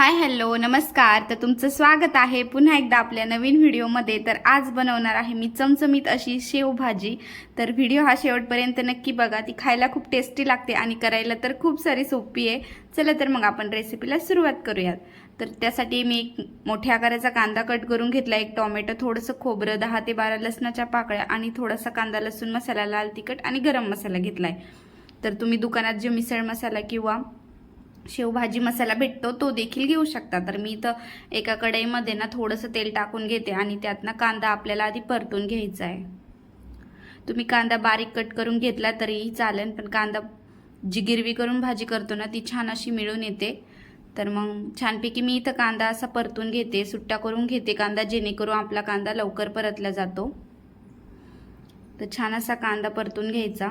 Hi hello नमस्कार. तर तुमचं स्वागत आहे पुन्हा एकदा आपल्या नवीन व्हिडिओमध्ये. तर आज बनवणार आहे मी चमचमीत अशी शेवभाजी. तर व्हिडिओ हा शेवटपर्यंत नक्की बघा. ती खायला खूप टेस्टी लागते आणि करायला तर खूप सारी सोपी आहे. चला तर मग आपण रेसिपीला सुरुवात करूयात. तर त्यासाठी मी एक मोठ्या आकाराचा कांदा कट करून घेतला. एक टोमॅटो थोडंसं खोबरं दहा ते बारा लसणाच्या पाकळ्या आणि थोडासा कांदा लसूण मसाला लाल तिखट आणि गरम मसाला घेतला आहे तर तुम्ही दुकानात जे मिसळ मसाला किंवा शेवभाजी मसाला भेटतो तो देखील घेऊ शकता. तर मी इथं एका कढईमध्ये ना थोडंसं तेल टाकून घेते आणि त्यातनं कांदा आपल्याला आधी परतून घ्यायचा आहे. तुम्ही कांदा बारीक कट करून घेतला तरीही चालेल पण कांदा जी गिरवी करून भाजी करतो ना ती छान अशी मिळून येते. तर मग छानपैकी मी इथं कांदा असा परतून घेते सुट्टा करून घेते कांदा जेणेकरून आपला कांदा लवकर परतला जातो. तर छान असा कांदा परतून घ्यायचा.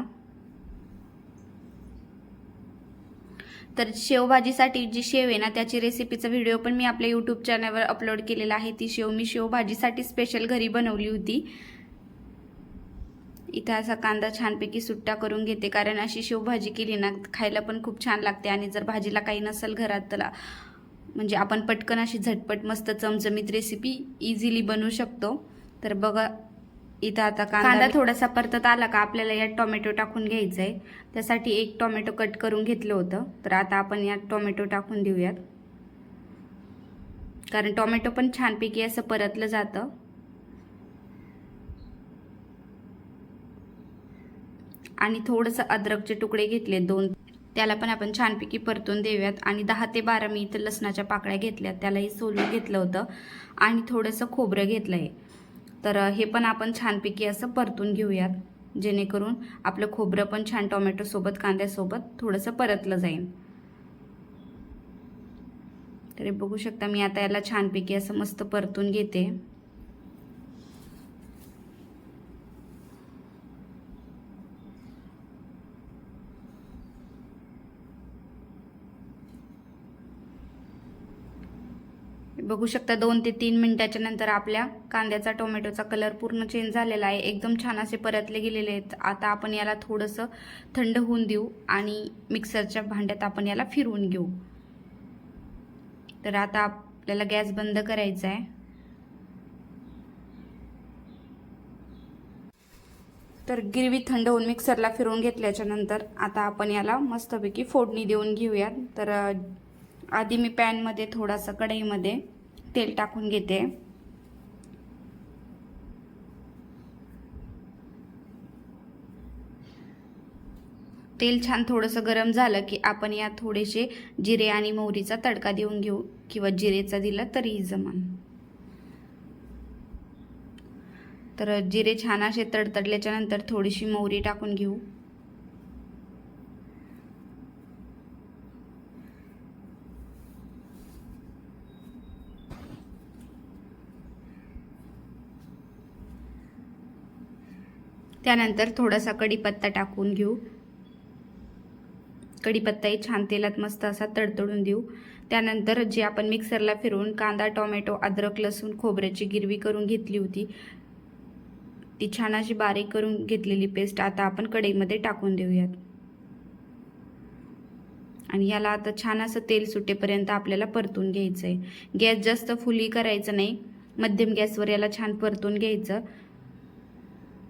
तर शेवभाजीसाठी जी शेव आहे ना त्याची रेसिपीचा व्हिडिओ पण मी आपल्या यूट्यूब चॅनलवर अपलोड केलेला आहे. ती शेव मी शेवभाजीसाठी स्पेशल घरी बनवली होती. इथं असा कांदा छानपैकी सुट्टा करून घेते कारण अशी शेवभाजी केली ना खायला पण खूप छान लागते आणि जर भाजीला काही नसेल घरात त्याला म्हणजे आपण पटकन अशी झटपट मस्त चमचमीत रेसिपी इझिली बनवू शकतो. तर बघा इथं आता कांदा थोडासा परतत आला का आपल्याला यात टोमॅटो टाकून घ्यायचं आहे त्यासाठी एक टोमॅटो कट करून घेतलं होतं. तर आता आपण यात टोमॅटो टाकून देऊयात. कारण टोमॅटो पण छानपैकी असं परतलं जातं. आणि थोडंसं अद्रकचे तुकडे घेतले दोन. त्याला पण आपण छानपैकी परतून देऊयात. आणि दहा ते बारा मी इथं लसणाच्या पाकळ्या घेतल्यात. त्यालाही सोलून घेतलं होतं. आणि थोडंसं खोबरं घेतलं आहे तर हे पण आपण छानपैकी असं परतून घेऊयात. जेणेकरून आपलं खोबरं पण छान टोमॅटोसोबत कांद्यासोबत थोडंसं परतलं जाईल. तरी बघू शकता मी आता याला छानपैकी असं मस्त परतून घेते. बघू शकता दोन ते तीन मिनिटाच्या नंतर आपल्या कांद्याचा टोमॅटोचा कलर पूर्ण चेंज झालेला आहे. एकदम छान असे परतले गेलेले आहेत. आता आपण याला थोडंसं थंड होऊन देऊ आणि मिक्सरच्या भांड्यात आपण याला फिरवून घेऊ. तर आता आपल्याला गॅस बंद करायचा आहे. तर गिरवी थंड होऊन मिक्सरला फिरवून घेतल्याच्या नंतर आता आपण याला मस्तपैकी फोडणी देऊन घेऊयात. तर आधी मी पॅनमध्ये थोडासा कढईमध्ये तेल टाकून घेते. तेल छान थोडंसं गरम झालं की आपण यात थोडेसे जिरे आणि मोहरीचा तडका देऊन घेऊ किंवा जिरेचा दिला तरीही जमान. तर जिरे छान असे तडतडल्याच्यानंतर थोडीशी मोहरी टाकून घेऊ. त्यानंतर थोडासा कढीपत्ता टाकून घेऊ. कढीपत्ताही छान तेलात मस्त असा तडतडून देऊ. त्यानंतर जे आपण मिक्सरला फिरवून कांदा टोमॅटो अद्रक लसूण खोबऱ्याची गिरवी करून घेतली होती ती छान अशी बारीक करून घेतलेली पेस्ट आता आपण कढईमध्ये टाकून देऊयात. आणि याला आता छान असं तेल सुटेपर्यंत आपल्याला परतून घ्यायचं आहे गॅस जास्त फुली करायचं नाही. मध्यम गॅसवर याला छान परतून घ्यायचं.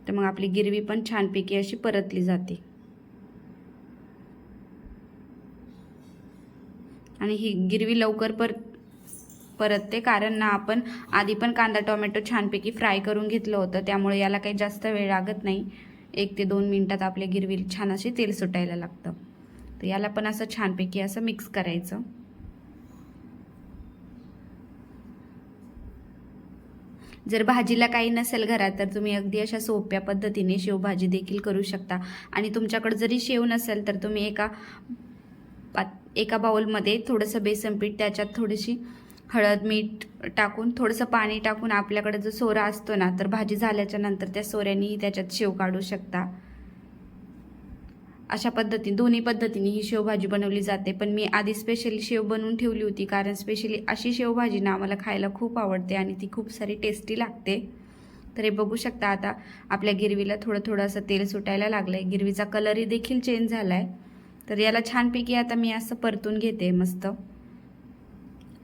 तर मग आपली गिरवी पण छानपैकी अशी परतली जाते. आणि ही गिरवी लवकर पर परतते कारण ना आपण आधी पण कांदा टोमॅटो छानपैकी फ्राय करून घेतलं होतं त्यामुळे याला काही जास्त वेळ लागत नाही. एक ते दोन मिनटात आपल्या गिरवी छान असे तेल सुटायला लागतं. तर याला पण असं छानपैकी असं मिक्स करायचं. जर भाजीला काही नसेल घरात तर तुम्ही अगदी अशा सोप्या पद्धतीने शेवभाजी देखील करू शकता. आणि तुमच्याकडे जरी शेव नसेल तर तुम्ही एका एका बाउलमध्ये थोडंसं बेसन पीठ त्याच्यात थोडीशी हळद मीठ टाकून थोडंसं पाणी टाकून आपल्याकडे जो सोरा असतो ना तर भाजी झाल्याच्यानंतर त्या सोऱ्यानेही त्याच्यात शेव काढू शकता. अशा पद्धतीने दोन्ही पद्धतीने ही शेवभाजी बनवली जाते. पण मी आधी स्पेशली शेव बनवून ठेवली होती कारण स्पेशली अशी शेवभाजी ना आम्हाला खायला खूप आवडते आणि ती खूप सारी टेस्टी लागते. तर हे बघू शकता आता आपल्या गिरवीला थोडं थोडं असं तेल सुटायला लागलं आहे गिरवीचा कलरही देखील चेंज झाला आहे तर याला छानपैकी आता मी असं परतून घेते मस्त.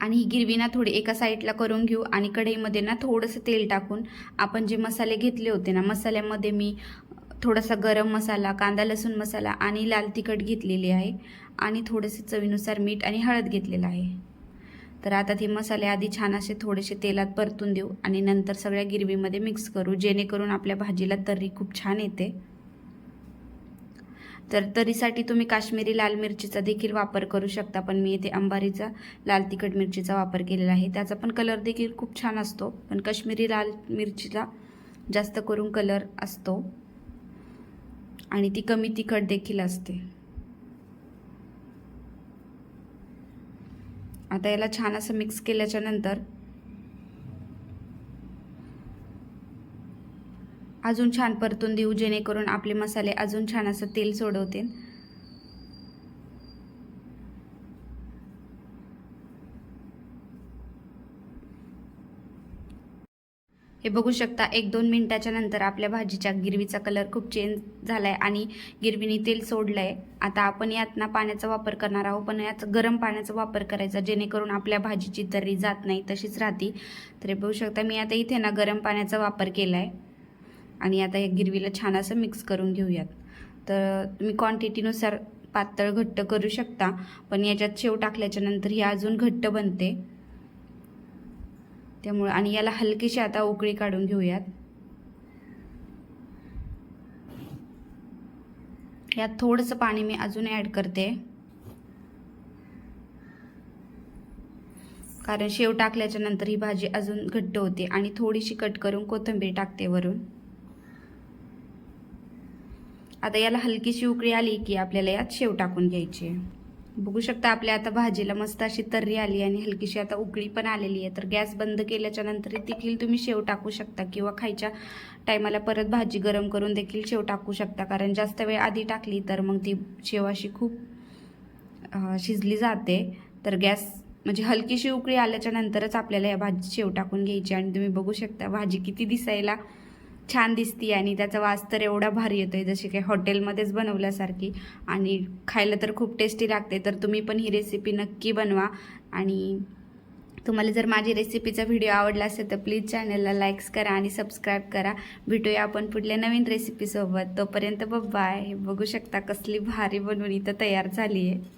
आणि ही गिरवी ना थोडी एका साईडला करून घेऊ आणि कढईमध्ये ना थोडंसं तेल टाकून आपण जे मसाले घेतले होते ना मसाल्यामध्ये मी थोडासा गरम मसाला कांदा लसूण मसाला आणि लाल तिखट घेतलेली आहे आणि थोडेसे चवीनुसार मीठ आणि हळद घेतलेलं आहे. तर आता ते मसाले आधी छान असे थोडेसे तेलात परतून देऊ आणि नंतर सगळ्या गिरवीमध्ये मिक्स करू जेणेकरून आपल्या भाजीला तर्री खूप छान येते. तर तरीसाठी तुम्ही काश्मीरी लाल मिरचीचा देखील वापर करू शकता पण मी इथे अंबारीचा लाल तिखट मिरचीचा वापर केलेला आहे. त्याचा पण कलर देखील खूप छान असतो पण काश्मीरी लाल मिरचीला जास्त करून कलर असतो. आणि ती कमी तिखट देखील असते. आता याला छान असं मिक्स केल्याच्यानंतर अजून छान परतून देऊ जेणेकरून आपले मसाले अजून छान असं तेल सोडवतील. हे बघू शकता एक दोन मिनटाच्या नंतर आपल्या भाजीच्या गिरवीचा कलर खूप चेंज झाला आहे आणि गिरवीने तेल सोडलं आहे आता आपण यात ना पाण्याचा वापर करणार आहोत पण यात गरम पाण्याचा वापर करायचा जेणेकरून आपल्या भाजीची तर्री जात नाही तशीच राहती. तर हे बघू शकता मी आता इथे ना गरम पाण्याचा वापर केला आहे आणि आता या गिरवीला छान असं मिक्स करून घेऊयात. तर तुम्ही क्वांटिटीनुसार पातळ घट्ट करू शकता पण याच्यात शेव टाकल्याच्या नंतर ही अजून घट्ट बनते. त्यामुळे. आणि याला हलकीशी आता उकळी काढून घेऊयात. यात थोडंसं पाणी मी अजून ॲड करते. कारण शेव टाकल्याच्या नंतर ही भाजी अजून घट्ट होते. आणि थोडीशी कट करून कोथिंबीर टाकते वरून. आता याला हलकीशी उकळी आली की आपल्याला यात शेव टाकून घ्यायची आहे. बघू शकता आपल्या आता भाजीला मस्त अशी तर्री आली आणि हलकीशी आता उकळी पण आलेली आहे. तर गॅस बंद केल्याच्यानंतर देखील तुम्ही शेव टाकू शकता किंवा खायच्या टायमाला परत भाजी गरम करून देखील शेव टाकू शकता. कारण जास्त वेळ आधी टाकली तर मग ती शेव अशी खूप शिजली जाते. तर गॅस म्हणजे हलकीशी उकळी आल्याच्या नंतरच आपल्याला या भाजी शेव टाकून घ्यायची आणि तुम्ही बघू शकता भाजी किती दिसायला छान दिसती आणि त्याचा वास तर एवढा भारी येतोय जशी काही हॉटेलमध्येच बनवल्यासारखी. आणि खायला तर खूप टेस्टी लागते तर तुम्ही पण ही रेसिपी नक्की बनवा. आणि तुम्हाला जर माझी रेसिपीचा व्हिडिओ आवडला असेल तर प्लीज चॅनलला लाईक्स करा आणि सबस्क्राईब करा. भेटूया आपण पुढल्या नवीन रेसिपीसोबत तोपर्यंत बाय बघू शकता कसली भारी बनवून इथं तयार झाली आहे